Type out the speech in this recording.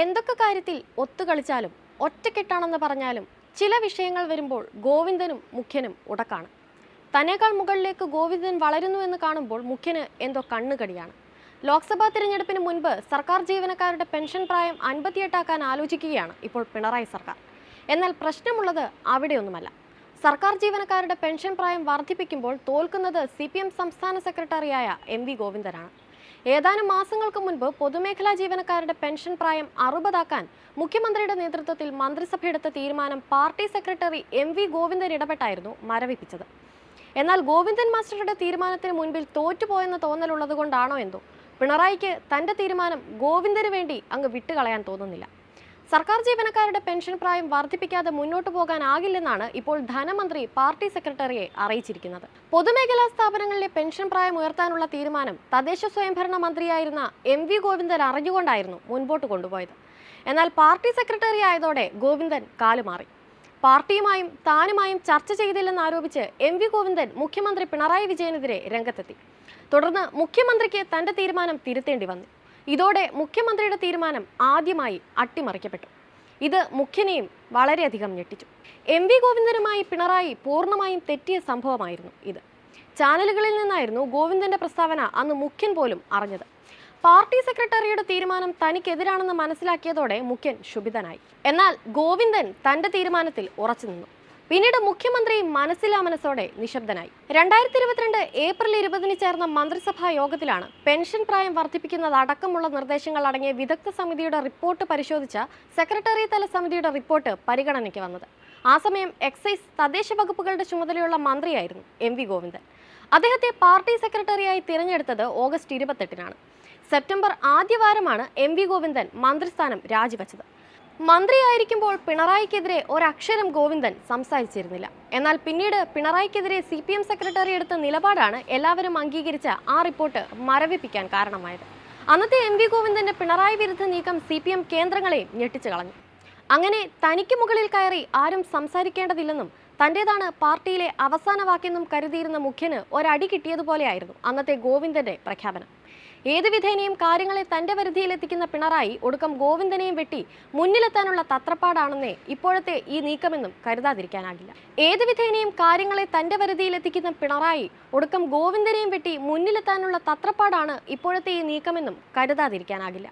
എന്തൊക്കെ കാര്യത്തിൽ ഒത്തു കളിച്ചാലും ഒറ്റക്കെട്ടാണെന്ന് പറഞ്ഞാലും ചില വിഷയങ്ങൾ വരുമ്പോൾ ഗോവിന്ദനും മുഖ്യനും ഉടക്കാണ്. തന്നേക്കാൾ മുകളിലേക്ക് ഗോവിന്ദൻ വളരുന്നു എന്ന് കാണുമ്പോൾ മുഖ്യന് എന്തോ കണ്ണുകടിയാണ്. ലോക്സഭാ തിരഞ്ഞെടുപ്പിന് മുൻപ് സർക്കാർ ജീവനക്കാരുടെ പെൻഷൻ പ്രായം അൻപത്തിയെട്ടാക്കാൻ ആലോചിക്കുകയാണ് ഇപ്പോൾ പിണറായി സർക്കാർ. എന്നാൽ പ്രശ്നമുള്ളത് അവിടെയൊന്നുമല്ല. സർക്കാർ ജീവനക്കാരുടെ പെൻഷൻ പ്രായം വർദ്ധിപ്പിക്കുമ്പോൾ തോൽക്കുന്നത് സി സംസ്ഥാന സെക്രട്ടറിയായ എം വി ഗോവിന്ദനാണ്. ഏതാനും മാസങ്ങൾക്ക് മുൻപ് പൊതുമേഖലാ ജീവനക്കാരുടെ പെൻഷൻ പ്രായം അറുപതാക്കാൻ മുഖ്യമന്ത്രിയുടെ നേതൃത്വത്തിൽ മന്ത്രിസഭയെടുത്ത തീരുമാനം party secretary M V Govindan ഇടപെട്ടായിരുന്നു മരവിപ്പിച്ചത്. എന്നാൽ ഗോവിന്ദൻ മാസ്റ്ററുടെ തീരുമാനത്തിന് മുൻപിൽ തോറ്റുപോയെന്ന തോന്നലുള്ളത് കൊണ്ടാണോ എന്തോ. പിണറായിക്ക് തന്റെ തീരുമാനം ഗോവിന്ദന് വേണ്ടി അങ്ങ് വിട്ടുകളയാൻ തോന്നുന്നില്ല. സർക്കാർ ജീവനക്കാരുടെ പെൻഷൻ പ്രായം വർദ്ധിപ്പിക്കാതെ മുന്നോട്ടു പോകാനാകില്ലെന്നാണ് ഇപ്പോൾ ധനമന്ത്രി പാർട്ടി സെക്രട്ടറിയെ അറിയിച്ചിരിക്കുന്നത്. പൊതുമേഖലാ സ്ഥാപനങ്ങളിലെ പെൻഷൻ പ്രായം ഉയർത്താനുള്ള തീരുമാനം തദ്ദേശ സ്വയംഭരണ മന്ത്രിയായിരുന്ന എം വി ഗോവിന്ദൻ അറിഞ്ഞുകൊണ്ടായിരുന്നു മുൻപോട്ട് കൊണ്ടുപോയത്. എന്നാൽ പാർട്ടി സെക്രട്ടറി ആയതോടെ ഗോവിന്ദൻ കാലുമാറി. പാർട്ടിയുമായും താനുമായും ചർച്ച ചെയ്തില്ലെന്ന് ആരോപിച്ച് എം വി ഗോവിന്ദൻ മുഖ്യമന്ത്രി പിണറായി വിജയനെതിരെ രംഗത്തെത്തി. തുടർന്ന് മുഖ്യമന്ത്രിക്ക് തന്റെ തീരുമാനം തിരുത്തേണ്ടി വന്നു. ഇതോടെ മുഖ്യമന്ത്രിയുടെ തീരുമാനം ആദ്യമായി അട്ടിമറിക്കപ്പെട്ടു. ഇത് മുഖ്യനെയും വളരെയധികം ഞെട്ടിച്ചു. എം വി ഗോവിന്ദനുമായി പിണറായി പൂർണമായും തെറ്റിയ സംഭവമായിരുന്നു ഇത്. ചാനലുകളിൽ നിന്നായിരുന്നു ഗോവിന്ദന്റെ പ്രസ്താവന അന്ന് മുഖ്യൻ പോലും അറിഞ്ഞത്. പാർട്ടി സെക്രട്ടറിയുടെ തീരുമാനം തനിക്കെതിരാണെന്ന് മനസ്സിലാക്കിയതോടെ മുഖ്യൻ ശുഭിതനായി എന്നാൽ ഗോവിന്ദൻ തന്റെ തീരുമാനത്തിൽ ഉറച്ചു നിന്നു. പിന്നീട് മുഖ്യമന്ത്രി മനസ്സിലാ മനസ്സോടെ നിശബ്ദനായി. രണ്ടായിരത്തി ഇരുപത്തിരണ്ട് ഏപ്രിൽ ഇരുപതിന് ചേർന്ന മന്ത്രിസഭാ യോഗത്തിലാണ് പെൻഷൻ പ്രായം വർദ്ധിപ്പിക്കുന്നത് അടക്കമുള്ള നിർദ്ദേശങ്ങൾ അടങ്ങിയ വിദഗ്ധ സമിതിയുടെ റിപ്പോർട്ട് പരിശോധിച്ച സെക്രട്ടറി തല സമിതിയുടെ റിപ്പോർട്ട് പരിഗണനയ്ക്ക് വന്നത്. ആ സമയം എക്സൈസ് തദ്ദേശ വകുപ്പുകളുടെ ചുമതലയുള്ള മന്ത്രിയായിരുന്നു എം വി ഗോവിന്ദൻ. അദ്ദേഹത്തെ പാർട്ടി സെക്രട്ടറിയായി തിരഞ്ഞെടുത്തത് ഓഗസ്റ്റ് ഇരുപത്തെട്ടിനാണ്. സെപ്റ്റംബർ ആദ്യവാരമാണ് എം വി ഗോവിന്ദൻ മന്ത്രിസ്ഥാനം രാജിവെച്ചത്. മന്ത്രിയായിരിക്കുമ്പോൾ പിണറായിക്കെതിരെ ഒരക്ഷരം ഗോവിന്ദൻ സംസാരിച്ചിരുന്നില്ല. എന്നാൽ പിന്നീട് പിണറായിക്കെതിരെ സി പി എം സെക്രട്ടറി എടുത്ത നിലപാടാണ് എല്ലാവരും അംഗീകരിച്ച ആ റിപ്പോർട്ട് മരവിപ്പിക്കാൻ കാരണമായത്. അന്നത്തെ എം വി ഗോവിന്ദന്റെ പിണറായി വിരുദ്ധ നീക്കം സി പി എം കേന്ദ്രങ്ങളെയും ഞെട്ടിച്ചു കളഞ്ഞു. അങ്ങനെ തനിക്ക് മുകളിൽ കയറി ആരും സംസാരിക്കേണ്ടതില്ലെന്നും തന്റേതാണ് പാർട്ടിയിലെ അവസാന വാക്കെന്നും കരുതിയിരുന്ന മുഖ്യന് ഒരടി കിട്ടിയതുപോലെയായിരുന്നു അന്നത്തെ ഗോവിന്ദന്റെ പ്രഖ്യാപനം. ഏത് വിധേനയും കാര്യങ്ങളെ തന്റെ പരിധിയിലെത്തിക്കുന്ന പിണറായി ഒടുക്കം ഗോവിന്ദനെയും വെട്ടി മുന്നിലെത്താനുള്ള തത്രപ്പാടാണെന്നേ ഇപ്പോഴത്തെ ഈ നീക്കമെന്നും കരുതാതിരിക്കാനാകില്ല. ഏത് വിധേനയും കാര്യങ്ങളെ തന്റെ പരിധിയിലെത്തിക്കുന്ന പിണറായി ഒടുക്കം ഗോവിന്ദനെയും വെട്ടി മുന്നിലെത്താനുള്ള തത്രപ്പാടാണ് ഇപ്പോഴത്തെ ഈ നീക്കമെന്നും കരുതാതിരിക്കാനാകില്ല.